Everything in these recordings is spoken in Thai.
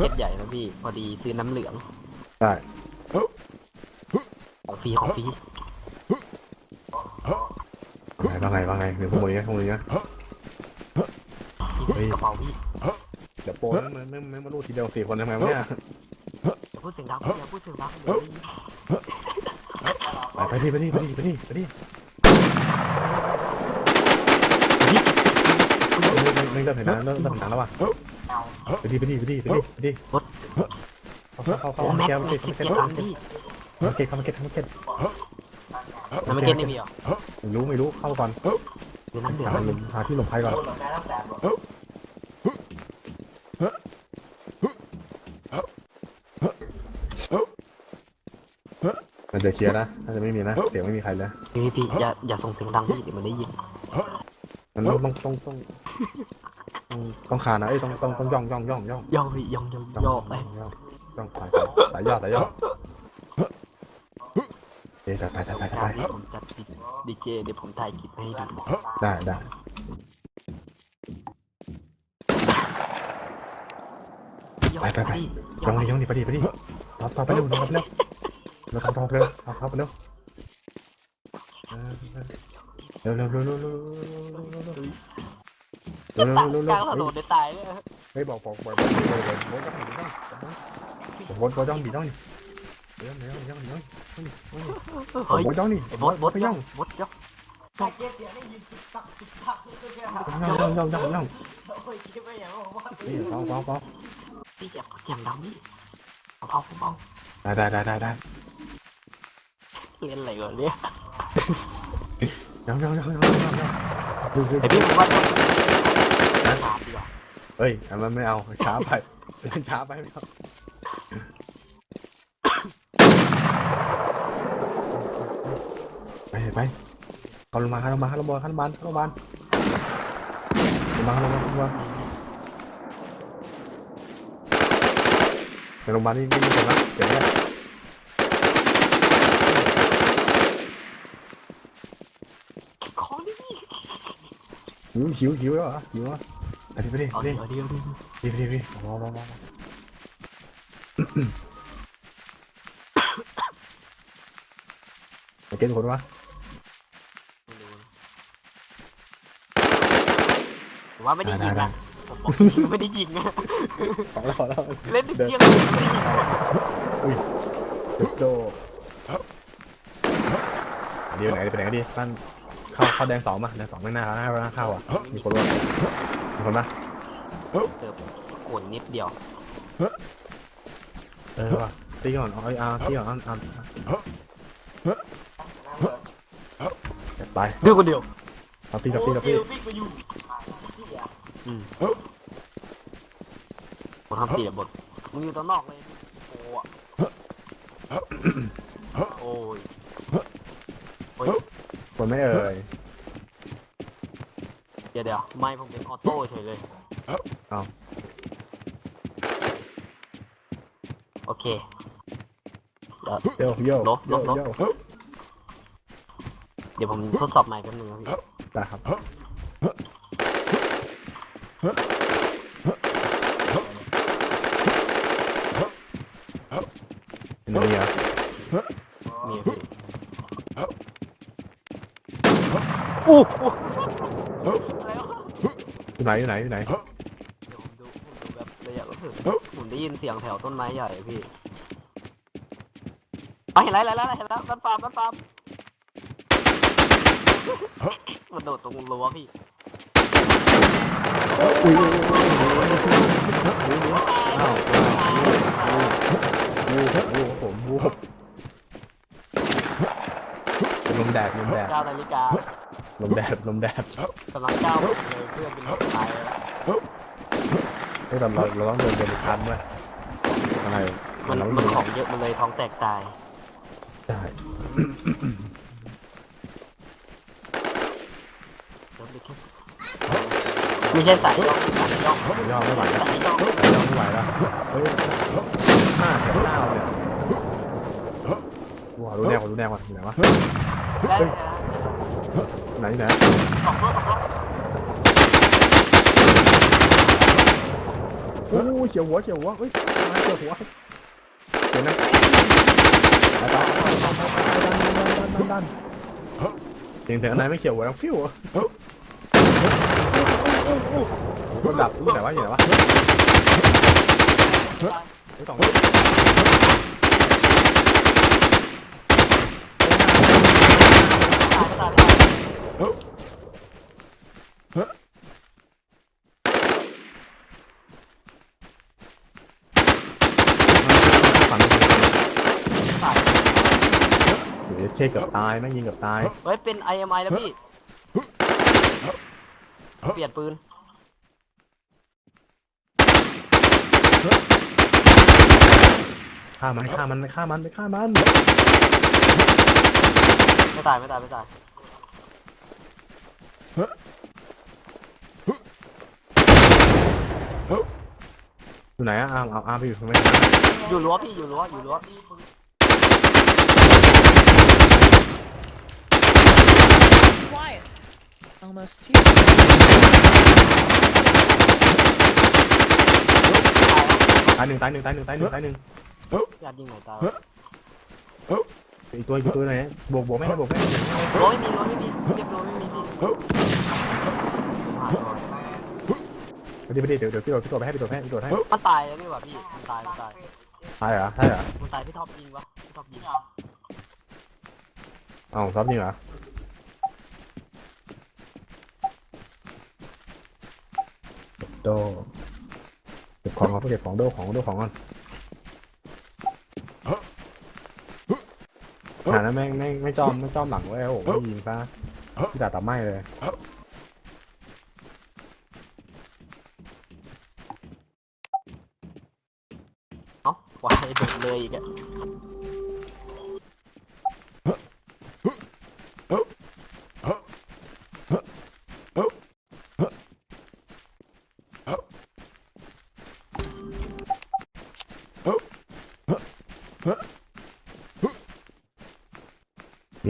เม็ดใหญ่นะพี่ พอดีซื้อน้ำเหลืองได้ ของฟรีของฟรีว่าไงว่าไงว่าไงหรือพวกนี้พวกมึงนะพี่เฮ้ย กระเป๋าพี่เดี๋ยวโปรไม่ไม่ไม่มาลูดทีเดียวสี่คนทำไมวะเนี่ยพูดเสียงดังอย่าพูดเสียงดังไปไปนี่ไปนี่ไปนี่ไปนี่ไปนี่ฮ้ยไม่ไม่เริ่มเห็นแล้วเริ่มเริ่มเห็นแล้วว่ะ ไปดิไปดิไปดิไปดิไปดิเขาเขาเข้าเข้าแกมาเก็ตมาเก็ตมาเก็ตมาเก็ตมาเก็ตมาเก็ตไม่มาเรอไม่รู้ไม่รู้เข้าก่อนหาลมหาที่หลบภัยก่อนน่าเจาเคลียาเนะน่าจะไม่มีนาเสียงไม่มีใครแาเวพี่พี่อย่าอย่าส่าเสียงดังพี่เดี๋ยวมันไาเยินมันมาเงต้องต้อง ต้องขานะไอ้ต้องต้องต้องย่องย่องย่องย่องย่องพี่ย่องย่องย่องไปย่องย่องสายสายสาย่อดสาย่องเดี๋ยวจัดไปจัดไปจัดไปเดี๋ยวผมจัดติดดีเจเดี๋ยวผมถ่ายคลิปให้ดูได้ได้ไปไปไปย่องนี่ย่องนี่ไปดิไปดิต่อต่อไปเร็วนะครับเร็วเราทำทำเร็วทำครับเร็วเร็วเร็วเร็วเร็วเร็วเร็ว กลางเร็วๆกลางถนนเดี๋ยวตายเลยเฮ้ยบอกบอกบอกบอกบอกบอกบอกต้องหนีต้องบอกบอกต้องหนีต้องหนีเร็วเร็วย่องย่องย่องเฮ้ยบอกต้องหนีบดบดย่องบดย่องย่องย่องย่องย่องย่องนี่เบาเบาเบาพี่เจ็บเจ็บดังนี่เบาเบาได้ได้ได้ได้ได้เล่นอะไรก่อนเนี่ยย่องย่องย่องย่องย่องไอพี่ผมว่า เฮ้ยอันนั้นไม่เอาช้าไปช้าไปไม่เอาไปไปเข้าลงมาเข้าลงมาเข้าลงมนเข้าลงมาเข้าลงมาเข้าลงมาเข้าลงมาเข้าลงมาไปโรงพยาบนี่นี่เนะเห็นแล้วหิวหิวหิวแล้วเหรอหิวอ่ว ดิไปดิเอาดิเอาดิเอาดิดิไปดิไปดิรอรอรอไปเก็บคนวะผมว่าไม่ได้ยินนะผมบอกไม่ได้ยินนะขอแล้วขอแล้วเล่นถึงเที่ยงอุ้ยโดเดี๋ยวไหนไปไหนดิบ้าน ข้าเข้าแดงสองมาแดงสองไม่น่าแล้วน่าเข้าอะมีคนรู้มีคนปะเจอโขนนิดเดียวเออว่ะตีก่อนเอาเอาตีก่อนเอาเอาไปเดียวคนเดียวเอาตีกับตีกับตีอืมผมทำตีแบบมึงอยู่ตรงนอกเลยโอ้โอ้ย คนไม่เอ่ยเดี๋ยวเดี๋ยวไม่ผมเป็นออโต้เฉยเลย เอาโอเคเดี๋ยว โยโย่ลบลบยวเดี๋ยวผมทดสอบใหม่กันหนึ่งนะพี่ได้ครับเป็นอย่างนี้เหรอ อ้ไหนอยู่ไหนอยู่ไหนเดี๋ผมได้ยินเสียงแถวต้นไม้ใหญ่พี่ไอาเห็นแล้วนแล้วเห็นแล้วรันฟาร์มรันฟาร์มมันโดดตรงรั้วพี่อ้ยลมแดดลมแดดเก้านาฬิกา ลมแดดลมแดดสำหรับเจ้าเลยเพื่อเป็นคายแล้วไม่ตอนเราเราต้องเดินเดินพันไหมอะไรมันมันของเยอะมันเลยท้องแตกตาย ได้ไม่ใช่สายย่องสายย่องไม่ย่หวแล้วสายย่องไม่ไหวแล้วห้าแถวเก้าเนี่ยวัวรู้แนวก่อนรู้แนวก่อนอยู่ไหนวะ ไหนไหนโอ้เฉียวหัวเฉียวหัวเฮ้ยมาเฉียวหัวเห็นนะไปไปไปไปดันงต่ดันดันเสียงเสียงนายไม่เฉียวหัวแล้วฟิวคนดับรู้แต่ว่าอยู่ไหนวะสอง เดี๋ยวเช็คกับตายแม่งยิงกับตาย เฮ้ยเป็น IMI แล้วพี่ เปลี่ยนปืน ฆ่ามันฆ่ามันฆ่ามันไปฆ่ามัน ไม่ตายไม่ตายไม่ตาย อยู่ไหนอะอาร์มเอาอาร์มไปอยู่ตรงไหนอยู่รั้วพี่อยู่รั้วอยู่รั้ว Almost two. ตายหนึ่งตายหนึ่งตายหนึ่งตายหนึ่งตายหนึ่งอยากยิงไหนตายอีกตัวอีกตัวไหนบวกบวกไม่ให้บวกไม่ให้รั้วไม่มีรั้วไม่มีเก็บรั้วไม่มีพี่หาก่อนไปดิไปดิเดี๋ยวเดี๋ยวพี่โดดพี่โดดไปให้พี่โดดให้พี่โดดให้มันตายแล้วนี่หว่าพี่ มันตาย มันตายตายเหรอใช่เหรอมันตายพี่ท็อปยิงวะพี่ท็อปยิง เอ้าซับนี่เหรอ โดเก็บของเขาเก็บของโดของโดของก่อนหาแล้วแม่งไม่ไม่จอมไม่จอมหลังไว้โอ้โหไม่ยิงซะพี่ด่าตับไหมเลยเอ้าวายโดดเลยอีกอะ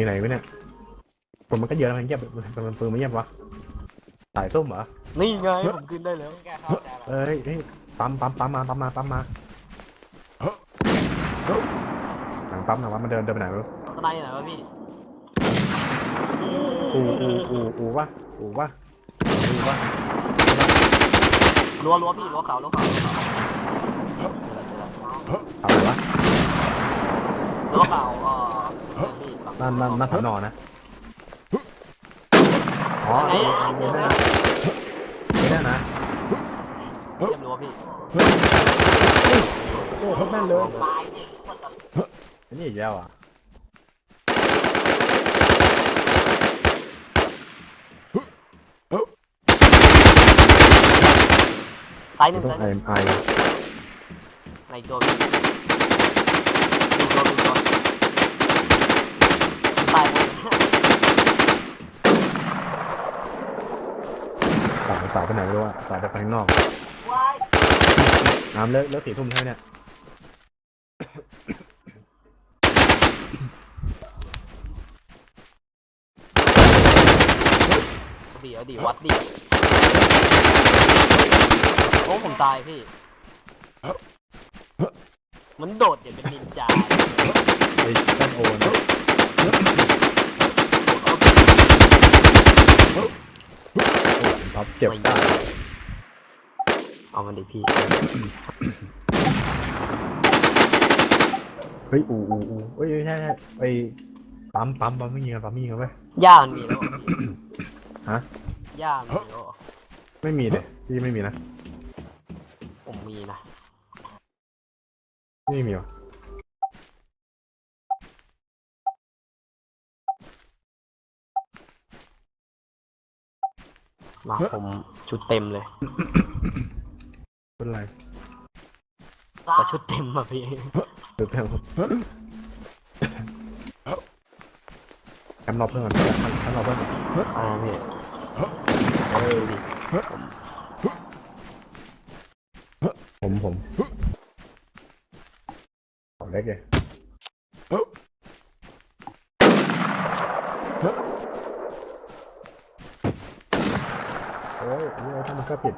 มีไหนวะเนี่ยคนมันก็เยอะแล้วมันเงียบมันปืนไม่เงียบวะสายส้มเหรอ นี่ไงผมขึ้นได้แล้วเอ้ยเฮ้ยปั๊มปั๊มปั๊มมาปั๊มมาปั๊มมาหลังปั๊มหลังปั๊มมันเดินเดินไปไหนไม่รู้ข้างในไหนวะพี่อูอูอูอูวะอูวะอูวะรั้วรั้วพี่รั้วขาวรั้วขาวรั้วขาวเอาอะไรวะรั้วขาวเออ พี่นั่นนั่นนั่นสอนอนะอ๋อเออเออไม่ได้นะไม่ได้นะเรียบรั้วพี่โอ้โคตรแม่นเลยอันนี้อีกแล้วอะตายหนึ่งต้องตายไอหนึ่งไอ ในตัวพี่ดูตัวดูตัว ตายหมดสายสายไปไหนไม่รู้อะสายไปข้างนอกน้ำเลิกเลิกสี่ทุ่มใช่ไหมเนี่ยเอาดีเอาดีวัดดิโอ้ผมตายพี่ มันโดดอย่างเป็นนินจาไอ้ต้นโอน ท็อปเจ็บได้เอามันดิพี่ เฮ้ย อูอูอูเฮ้ยใช่ใช่ไปปั๊มปั๊มปั๊มไม่ยิงกันปั๊มไม่ยิงกันเว้ยย่ามันมีแล้วเหรอพี่ฮะย่ามันมีแล้วเหรอไม่มีเลยพี่ไม่มีนะ ผมมีนะ ไม่มีหรอ มาผมชุดเต็มเลยเป็นไรก็ชุดเต็มอะพี่เดี๋ยวแพงแคมป์รอเพื่อนก่อนแคมป์รอเพื่อนก่อนอ่าพี่เฮ้ยผมผมขอเล็กเลย โอ้ย